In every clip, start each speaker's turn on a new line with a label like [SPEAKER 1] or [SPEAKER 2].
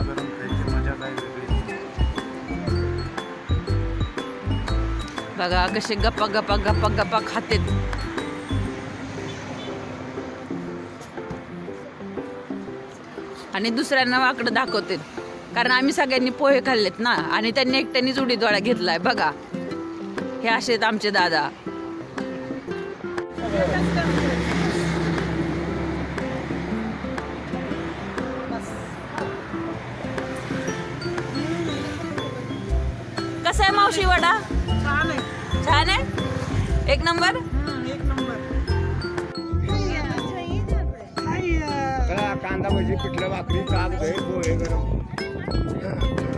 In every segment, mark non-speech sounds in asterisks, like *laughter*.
[SPEAKER 1] गरमागरम खायची मजा काय वेगळी?
[SPEAKER 2] बघा कसे गप्पा गप्पा गप्पा गप्पा खातेत. आणि दुसऱ्यांना वाकडं दाखवते कारण आम्ही सगळ्यांनी पोहे खाल्लेत ना आणि त्यांनी एकट्यानेच उडीदवाडा घेतलाय बघा. हे असे आहेत आमचे दादा. कसा आहे मावशी वडा?
[SPEAKER 3] छान आहे.
[SPEAKER 2] छान आहे? एक नंबर?
[SPEAKER 3] हम्म, एक नंबर. हाय,
[SPEAKER 4] कळा कांदा भजी पिठलं भाकरी? चाल दही पोहे गरम.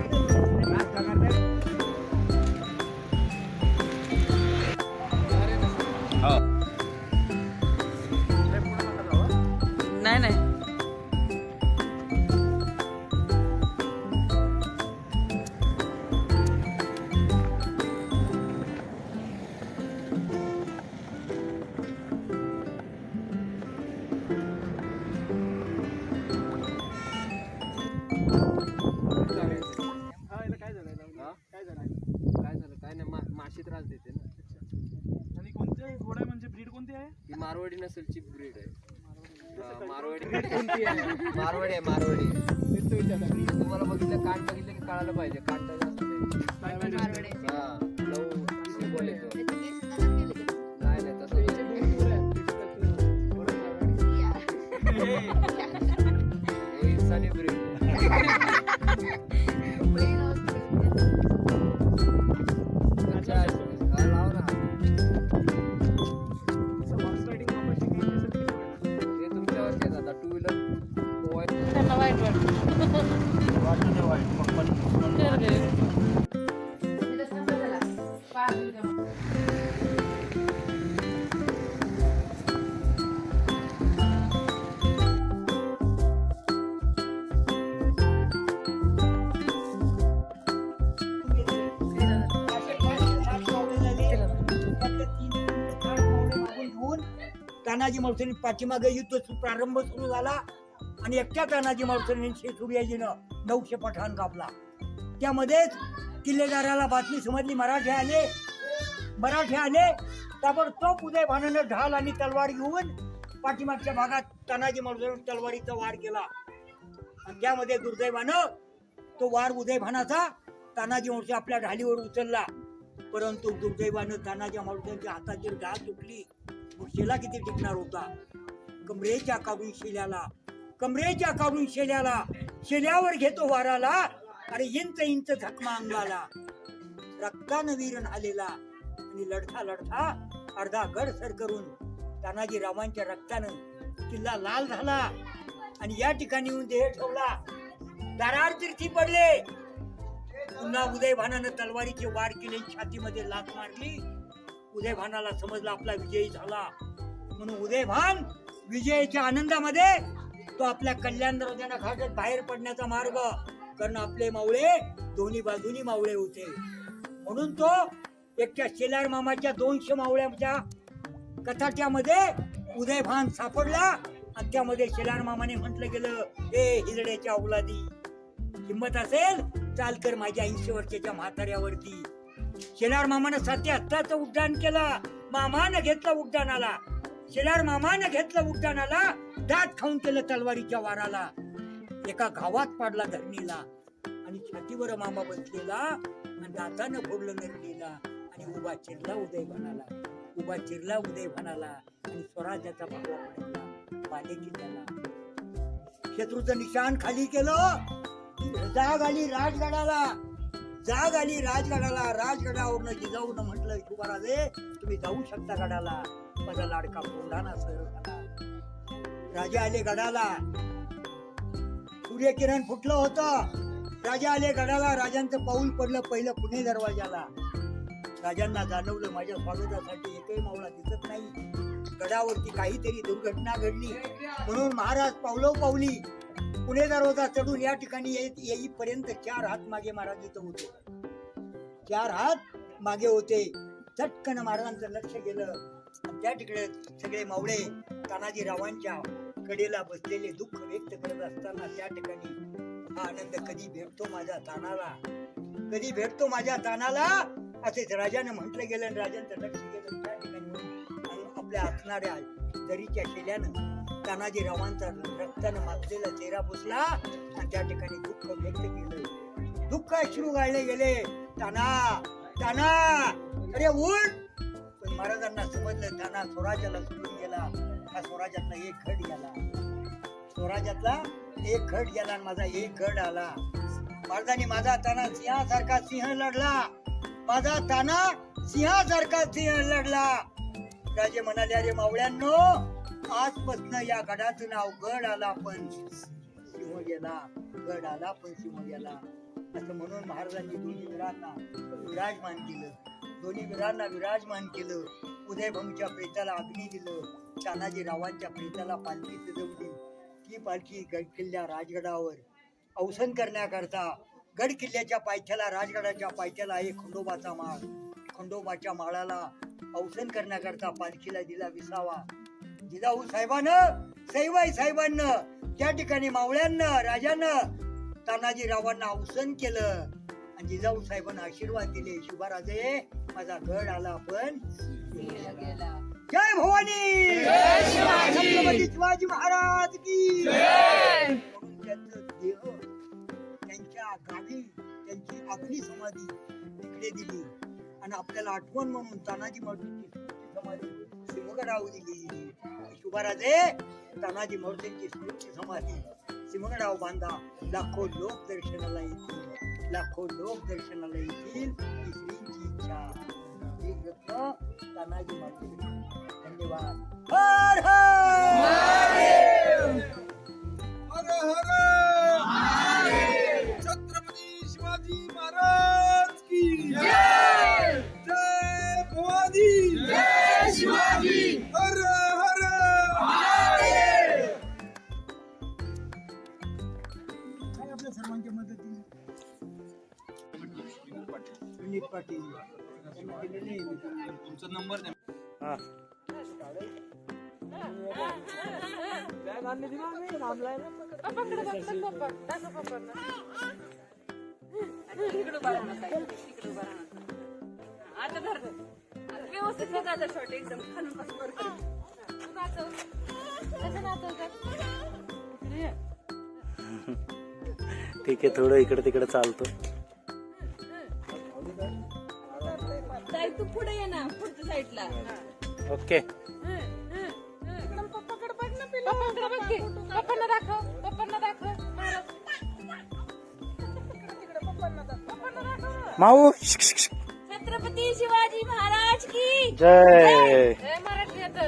[SPEAKER 4] मारवाडी नसेल चिप ब्रीड आहे. मारवाडी. *laughs* कोणती आहे? मारवाडी आहे मारवाडी. तुम्हाला बघितलं कान बघितलं की कळायला पाहिजे. कान जास्त आहे. हा, लव symbol येतो. *laughs* *laughs*
[SPEAKER 3] तानाजी मावसांनी पाठीमागे युद्ध प्रारंभ सुरू झाला. आणि एकट्या तानाजी मावसांनी सूर्याजीनं नऊशे पठाण कापला. त्यामध्येच किल्लेदाराला बातमी समजली मराठे आले. मराठे आले. ताबडतोब उदय भानानं ढाल आणि तलवार घेऊन पाठीमागच्या भागात तानाजी मावसांनी तलवारीचा वार केला. आणि त्यामध्ये दुर्दैवानं तो वार उदय भानाचा तानाजी मावशी आपल्या ढालीवर उचलला. परंतु दुर्दैवानं तानाजी मावसांच्या हाताची ढाल तुटली. मग शेला किती टिकणार होता? कमरेच्या काबी शिल्याला कमरेच्या काढून शेल्याला शेल्यावर घेतो वाराला अरे इंच इंच झकमा अंगाला. रक्तानं वीरण आलेला आणि लढता लढता अर्धा गड सर करून तानाजी रावांच्या रक्तानं किल्ला लाल झाला आणि या ठिकाणी येऊन देह ठेवला. दारार तीर्थी पडले. पुन्हा उदयभानानं तलवारीची वार केले छातीमध्ये लाच मारली. उदयभानाला समजला आपला विजयी झाला. म्हणून उदयभान विजयाच्या आनंदामध्ये तो आपल्या कल्याण दरवाजाना घाटत बाहेर पडण्याचा मार्ग कारण आपले मावळे दोन्ही बाजूनी मावळे होते. म्हणून तो एकट्या शेलार मामाच्या दोनशे मावळ्याच्या कथाट्यामध्ये उदय भान सापडला आणि त्यामध्ये शेलार मामाने म्हटलं गेलं हे हिरड्याच्या औलादी हिंमत असेल चाल कर माझ्या ऐंशी वर्षाच्या म्हाताऱ्यावरती. शेलार मामानं साथी हत्ताचं उड्डाण केलं. मामानं घेतलं उड्डाणाला. शेलार मामानं घेतलं उड्डाणाला दात खाऊन केलं तलवारीच्या वाराला. एका गावात पाडला धरणीला. आणि छातीवर मामा बसलेला आणि दातानं फोडलं नरणीला आणि उभा चिरला उदय म्हणाला उभा चिरला उदय म्हणाला आणि स्वराज्याचा भावा पडला बाले किल्ल्याला शत्रूचं निशाण खाली केलं. जाग आली राजगडाला. जाग आली राजगडाला. राजगडावरनं जिजाऊन म्हटलं शुभाराजे तुम्ही जाऊ शकता गडाला. माझा लाडका पोंढाना सर राजे आले गडाला. सूर्यकिरण फुटलं होतं. राजा आले गडाला राजांचं पाऊल पडलं पहिलं पुणे दरवाजाला. राजांना जाणवलं माझ्या स्वागतासाठी एकही मावळा दिसत नाही. गडावरती काहीतरी दुर्घटना घडली. म्हणून महाराज पावलो पावली. पुणे दरवाजा चढून या ठिकाणी येत येईपर्यंत चार हात मागे महाराज इथं होते. चार हात मागे होते. चटकन महाराजांचं लक्ष गेलं. त्या तिकडे सगळे मावळे तानाजी रावांच्या कडेला बसलेले दुःख व्यक्त करत असताना त्या ठिकाणी हा आनंद कधी भेटतो माझ्या तानाला? कधी भेटतो माझ्या तानाला? असेच राजाने म्हटलं गेलं आणि राजांचं लक्ष गेलं त्या ठिकाणी आपल्या असणाऱ्या दरीच्या शेल्यानं तानाजी रावांचा रक्तानं मागलेला चेहरा पुसला आणि त्या ठिकाणी दुःख व्यक्त केलं. दुःख अश्रू गाळले गेले. ताना ताना अरे उठ! महाराजांना समजलं त्यांना स्वराज्याला सोडून गेला. त्या स्वराज्यातला एक खड गेला. स्वराज्यातला एक खड गेला आणि माझा एक खड आला. महाराजांनी माझा ताना सिंहासारखा सिंह लढला. माझा ताना सिंहासारखा सिंह लढला. राजे म्हणाले अरे मावळ्यांनो आजपासून या गडाचं नाव गड आला पण सिंह गेला. गड आला पण सिंह गेला. असं म्हणून महाराजांनी दोन्ही वीरांना विराजमान केलं. दोन्ही वीरांना विराजमान केलं. उदयभूमीच्या प्रेताला अग्नी दिलं. तानाजी रावांच्या प्रेताला पालखी सजवली. ती पालखी गडकिल्ल्या राजगडावर. अवसन करण्याकरता गड किल्ल्याच्या पायथ्याला राजगडाच्या पायथ्याला आहे खंडोबाचा माळ. खंडोबाच्या माळाला अवसन करण्याकरता पालखीला दिला विसावा. जिजाऊ साहेबानं सैवाई साहेबांना त्या ठिकाणी मावळ्यांना राजानं तानाजी रावांना अवसन केलं. आणि जिजाऊ साहेबांना आशीर्वाद दिले. शुभाराजे माझा गड आला पण जय भवानी! छत्रपती शिवाजी महाराज की म्हणून त्यांचं देह त्यांच्या गावी त्यांची अग्नी समाधी तिकडे दिली. आणि आपल्याला आठवण म्हणून तानाजी मारुतीची समाधी सिंहगडावर दिली. शुभाराजे तानाजी मारुतींची स्मृती समाधी सिंहगडावर बांधा. लाखो लोक दर्शनाला येतील. लाखो लोक दर्शनाला येतील ही श्रींची इच्छा श्री रत्न तानाजी मारुती धन्यवाद हर हर विनीत पाटील त्यांनी.
[SPEAKER 1] तुमचा नंबर
[SPEAKER 2] आता धर व्यवस्थित दादा शॉर्ट एकदम खालून पासून वर कर. तू नाचव. कसं नाचवतात?
[SPEAKER 5] ठीक आहे थोडं इकडे तिकडे चालतो
[SPEAKER 2] तू पुढे ये ना पुढच्या साईडला.
[SPEAKER 5] ओके.
[SPEAKER 2] पप्पाकडे बघ ना पप्पाकडे बघ की. पप्पांना दाखव पप्पांना दाखव.
[SPEAKER 5] माऊ
[SPEAKER 2] छत्रपती शिवाजी महाराज की.
[SPEAKER 5] जय.
[SPEAKER 2] जय महाराष्ट्राचं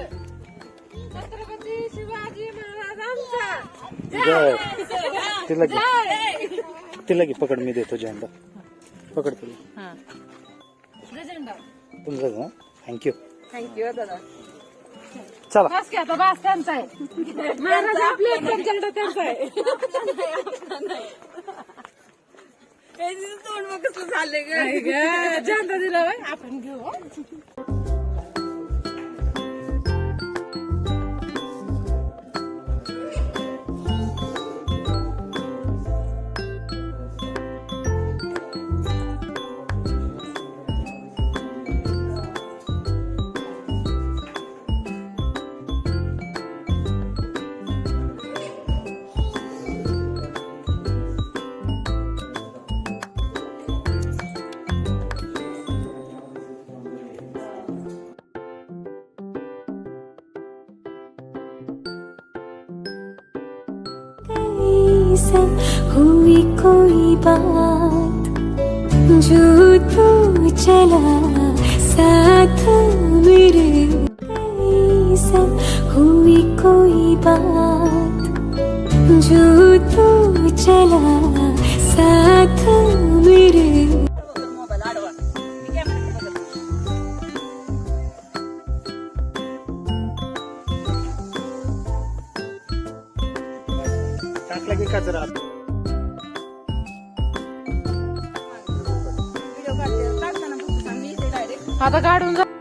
[SPEAKER 2] छत्रपती शिवाजी महाराज आमचा.
[SPEAKER 5] जय. तिला घे.
[SPEAKER 2] जय.
[SPEAKER 5] तिला घे. पकड मी देतो झेंडा. पकड तुला तुमचा ना थँक्यू
[SPEAKER 2] थँक्यू दादा.
[SPEAKER 5] चला.
[SPEAKER 2] बस की आता बस त्यांचा आहे. महाराज आपले त्यांचा आहे. तोंड मग कसं झाले ग दिला होय. आपण घेऊ हं.
[SPEAKER 6] कैसे हुई कोई बात जो तू चला साथ मेरे कैसे हुई कोई बात जो तू चला
[SPEAKER 5] टाकला की कचरा
[SPEAKER 7] आता काढून जा.